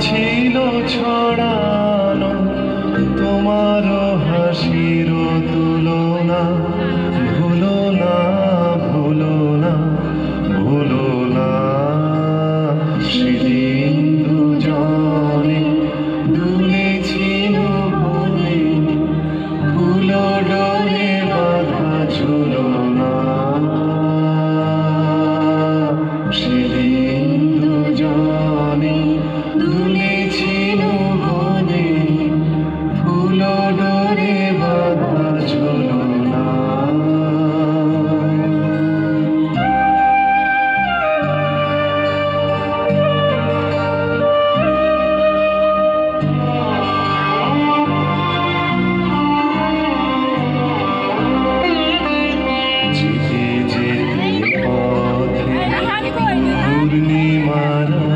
ছিল ছড়ানো তোমার হাসির তুলনা। পূর্ণিমার